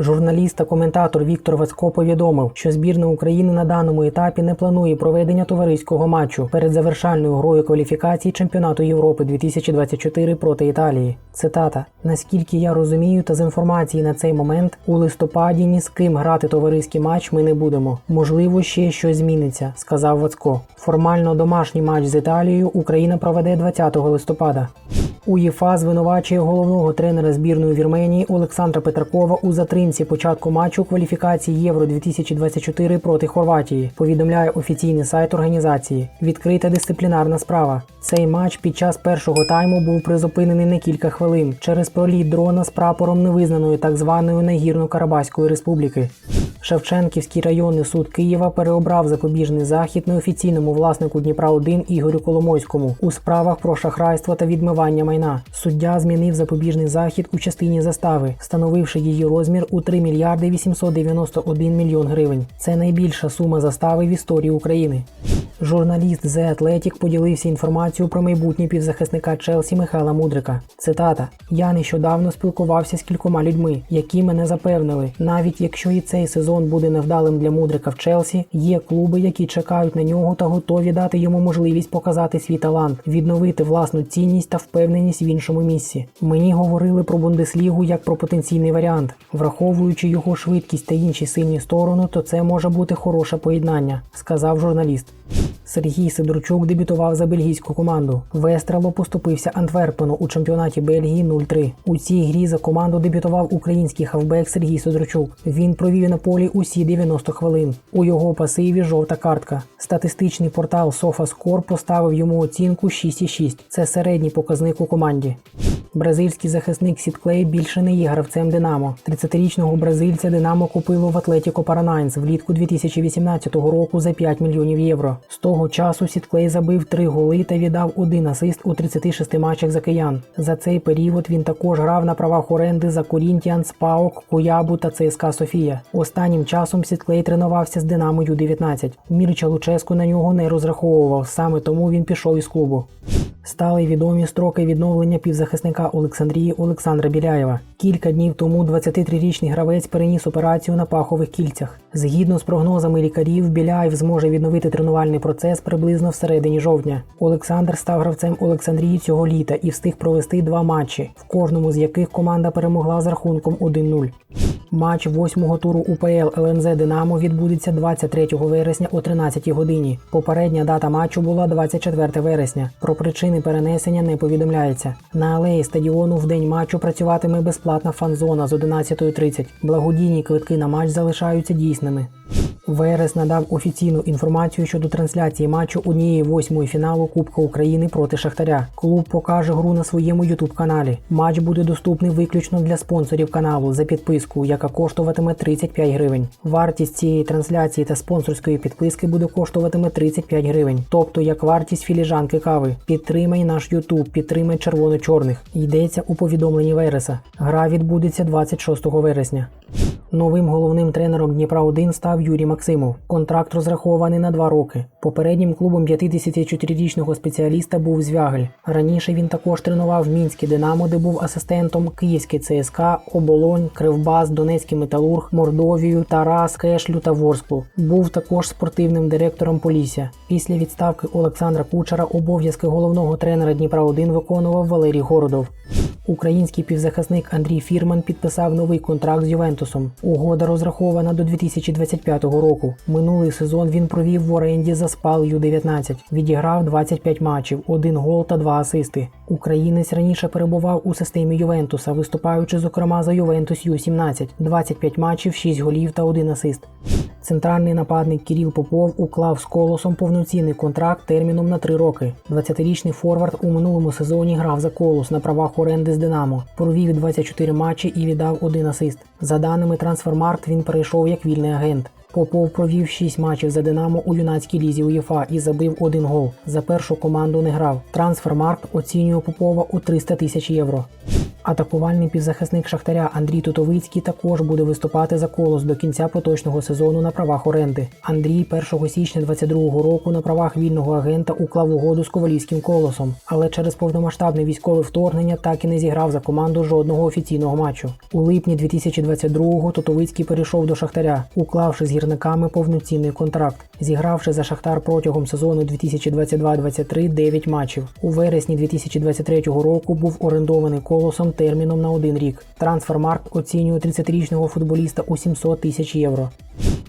Журналіст та коментатор Віктор Вацько повідомив, що збірна України на даному етапі не планує проведення товариського матчу перед завершальною грою кваліфікації чемпіонату Європи 2024 проти Італії. Цитата: наскільки я розумію, та з інформації на цей момент у листопаді ні з ким грати товариський матч ми не будемо. Можливо, ще щось зміниться, сказав Вацько. Формально домашній матч з Італією Україна проведе 20 листопада. УЄФА звинувачує головного тренера збірної Вірменії Олександра Петракова у затримці початку матчу кваліфікації Євро 2024 проти Хорватії. Повідомляє офіційний сайт організації. Відкрита дисциплінарна справа. Цей матч під час першого тайму був призупинений на кілька хвилин через проліт дрона з прапором невизнаної так званої Нагірно-Карабаської республіки. Шевченківський районний суд Києва переобрав запобіжний захід неофіційному власнику Дніпра 1 Ігорю Коломойському у справах про шахрайство та відмивання майна. Суддя змінив запобіжний захід у частині застави, встановивши її розмір у 3 мільярди 891 мільйон гривень. Це найбільша сума застави в історії України. Журналіст The Athletic поділився інформацією про майбутнє півзахисника Челсі Михайла Мудрика. Цитата: Я нещодавно спілкувався з кількома людьми, які мене запевнили, навіть якщо і цей сезон буде невдалим для Мудрика в Челсі, є клуби, які чекають на нього та готові дати йому можливість показати свій талант, відновити власну цінність та впевненість в іншому місці. Мені говорили про Бундеслігу як про потенційний варіант, враховуючи його швидкість та інші сильні сторони, то це може бути хороше поєднання, сказав журналіст. Сергій Сидорчук дебютував за бельгійську команду. Вестрело поступився Антверпену у чемпіонаті Бельгії 0-3. У цій грі за команду дебютував український хавбек Сергій Сидорчук. Він провів на полі усі 90 хвилин. У його пасиві жовта картка. Статистичний портал SofaScore поставив йому оцінку 6,6. Це середній показник у команді. Бразильський захисник Сітклей більше не є гравцем Динамо. 30-річного бразильця Динамо купило в Атлетіко Паранайнс влітку 2018 року за 5 мільйонів євро. З того часу Сітклей забив 3 голи та віддав один асист у 36 матчах за киян. За цей період він також грав на правах оренди за Корінтіанс, Паук, Куябу та ЦСКА Софія. Останнім часом Сітклей тренувався з Динамо Ю-19. Мірча Луческу на нього не розраховував, саме тому він пішов із клубу. Стали відомі строки відновлення півзахисника Олександрії Олександра Біляєва. Кілька днів тому 23-річний гравець переніс операцію на пахових кільцях. Згідно з прогнозами лікарів, Біляєв зможе відновити тренувальний процес приблизно всередині жовтня. Олександр став гравцем Олександрії цього літа і встиг провести два матчі, в кожному з яких команда перемогла з рахунком 1-0. Матч восьмого туру УПЛ ЛНЗ Динамо відбудеться 23 вересня о 13 годині. Попередня дата матчу була 24 вересня. Про причини перенесення не повідомляється. На алеї стадіону в день матчу працюватиме безплатна фан-зона з 11.30. Благодійні квитки на матч залишаються дійсними. ВРС надав офіційну інформацію щодо трансляції матчу однієї восьмої фіналу Кубка України проти Шахтаря. Клуб покаже гру на своєму ютуб каналі. Матч буде доступний виключно для спонсорів каналу за підписку, яка коштуватиме 35 гривень. Вартість цієї трансляції та спонсорської підписки буде коштуватиме 35 гривень, тобто як вартість філіжанки кави. Підтримай наш Ютуб, підтримай червоно-чорних. Йдеться у повідомленні Вереса. Гра відбудеться 26 вересня. Новим головним тренером Дніпра 1 став Юрій Максимов. Контракт розрахований на два роки. Попереднім клубом 54-річного спеціаліста був Звягель. Раніше він також тренував Мінське Динамо, де був асистентом Київське ЦСКА, Оболонь, Кривбас, Донецький Металург, Мордовію, Тарас, Кешлю та Ворсклу. Був також спортивним директором Полісся. Після відставки Олександра Кучера обов'язки головного тренера Дніпра 1 виконував Валерій Городов. Український півзахисник Андрій Фірман підписав новий контракт з Ювентусом. Угода розрахована до 2025 року. Минулий сезон він провів в оренді за спал Ю-19. Відіграв 25 матчів, один гол та два асисти. Українець раніше перебував у системі Ювентуса, виступаючи зокрема за Ювентус Ю-17, 25 матчів, 6 голів та 1 асист. Центральний нападник Кіріл Попов уклав з колосом повноцінний контракт терміном на 3 роки. 20-річний форвард у минулому сезоні грав за колос на правах оренди з Динамо, провів 24 матчі і віддав один асист. За даними Трансфермаркт, він перейшов як вільний агент. Попов провів 6 матчів за Динамо у юнацькій лізі УЄФА і забив один гол. За першу команду не грав. Трансфермаркт оцінює Попова у 300 тисяч євро. Атакувальний півзахисник Шахтаря Андрій Тутовицький також буде виступати за колос до кінця поточного сезону на правах оренди. Андрій 1 січня 22 року на правах вільного агента уклав угоду з ковалівським колосом, але через повномасштабне військове вторгнення так і не зіграв за команду жодного офіційного матчу. У липні 2022-го Тутовицький перейшов до Шахтаря, уклавши з гірниками повноцінний контракт, зігравши за Шахтар протягом сезону 2022-23 9 матчів. У вересні 2023 року був орендований колосом терміном на один рік. Трансфермаркт оцінює 30-річного футболіста у 700 тисяч євро.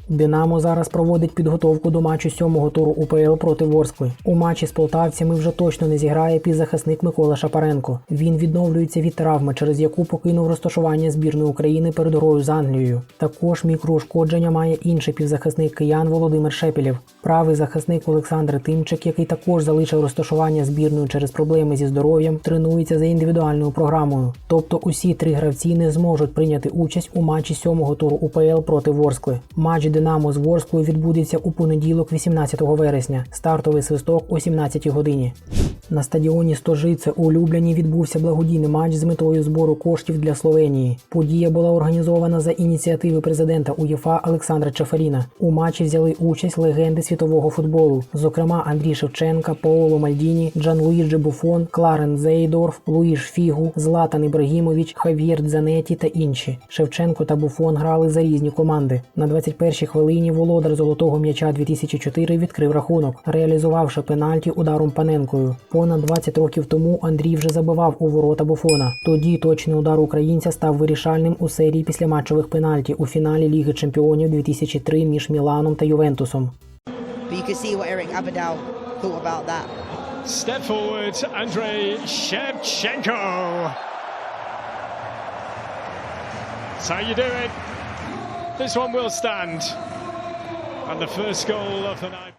Динамо зараз проводить підготовку до матчу сьомого туру УПЛ проти Ворскли. У матчі з полтавцями вже точно не зіграє півзахисник Микола Шапаренко. Він відновлюється від травми, через яку покинув розташування збірної України перед грою з Англією. Також мікроушкодження має інший півзахисник киян Володимир Шепелєв. Правий захисник Олександр Тимчик, який також залишив розташування збірної через проблеми зі здоров'ям, тренується за індивідуальною програмою. Тобто усі три гравці не зможуть прийняти участь у матчі сьомого туру УПЛ проти Ворскли. Матч Динамо з Ворсклою відбудеться у понеділок, 18 вересня. Стартовий свисток о 17 годині. На стадіоні Стожице у Любляні відбувся благодійний матч з метою збору коштів для Словенії. Подія була організована за ініціативи президента УЄФА Олександра Чафаріна. У матчі взяли участь легенди світового футболу, зокрема Андрій Шевченка, Паоло Мальдіні, Джан Луїджі Буфон, Кларен Зейдорф, Луїш Фігу, Златан Ібрагімович, Хав'єр Дзанеті та інші. Шевченко та Буфон грали за різні команди. На 21-й хвилині володар золотого м'яча 2004 відкрив рахунок, реалізувавши пенальті ударом Паненкою. Понад 20 років тому Андрій вже забивав у ворота Буфона. Тоді точний удар українця став вирішальним у серії післяматчевих пенальті у фіналі Ліги Чемпіонів 2003 між Міланом та Ювентусом. Step forward, Andrei Shevchenko. That's how you do it. This one will stand. And the first goal of the night.